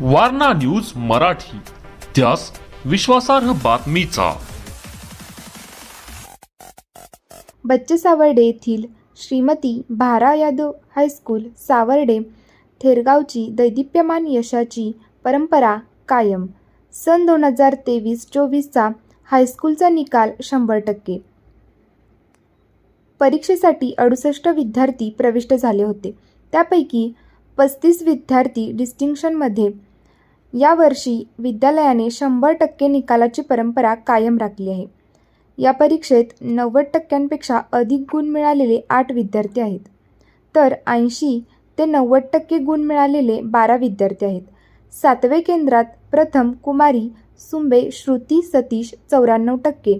Warna news Marathi. त्यास विश्वासार्ह बातमीचा. बच्चे सावर्डे येथील श्रीमती भारा यादव हायस्कूल सावर्डे थेरगावची दैदिप्यमान यशाची परंपरा कायम. सन दोन हजार तेवीस चोवीसचा हायस्कूलचा निकाल शंभर टक्के. परीक्षेसाठी अडुसष्ट विद्यार्थी प्रविष्ट झाले होते. त्यापैकी पस्तीस विद्यार्थी डिस्टिंक्शनमध्ये यावर्षी विद्यालयाने शंभर टक्के निकालाची परंपरा कायम राखली आहे. या परीक्षेत नव्वद टक्क्यांपेक्षा अधिक गुण मिळालेले आठ विद्यार्थी आहेत. तर ऐंशी ते नव्वद टक्के गुण मिळालेले बारा विद्यार्थी आहेत. सातवे केंद्रात प्रथम कुमारी सुंबे श्रुती सतीश चौऱ्याण्णव टक्के.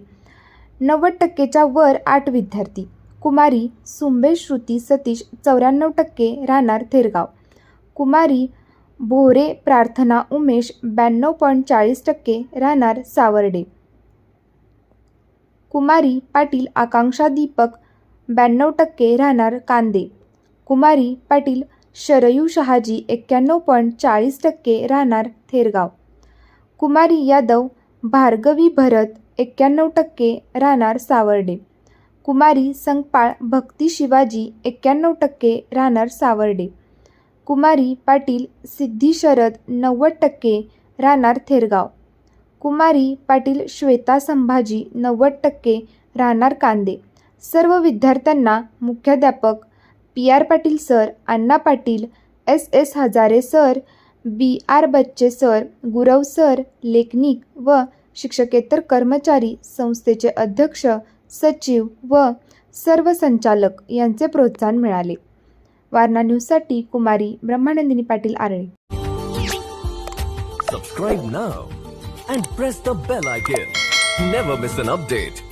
नव्वद टक्केच्या वर आठ विद्यार्थी. कुमारी सुंबे श्रुती सतीश चौऱ्याण्णव टक्के राहणार थेरगाव. कुमारी भोरे प्रार्थना उमेश ब्याण्णव पॉईंट चाळीस टक्के राहणार सावर्डे. कुमारी पाटील आकांक्षा दीपक ब्याण्णव टक्के राहणार कांदे. कुमारी पाटील शरयू शहाजी एक्क्याण्णव पॉईंट चाळीस टक्के राहणार थेरगाव. कुमारी यादव भार्गवी भरत एक्क्याण्णव टक्के राहणार सावर्डे. कुमारी संगपाळ भक्ती शिवाजी एक्क्याण्णव टक्के राहणार सावर्डे. कुमारी पाटील सिद्धी शरद नव्वद टक्के राहणार थेरगाव. कुमारी पाटील श्वेता संभाजी नव्वद टक्के राहणार कांदे. सर्व विद्यार्थ्यांना मुख्याध्यापक P R Patil sir Anna Patil S S Hazare sir B R Bachche sir Gurav sir लेखनिक व शिक्षकेतर कर्मचारी संस्थेचे अध्यक्ष सचिव व सर्व संचालक यांचे प्रोत्साहन मिळाले. वारणा न्यूजसाठी Kumari Brahmanandini Patil Arale subscribe now and press the bell icon never miss an update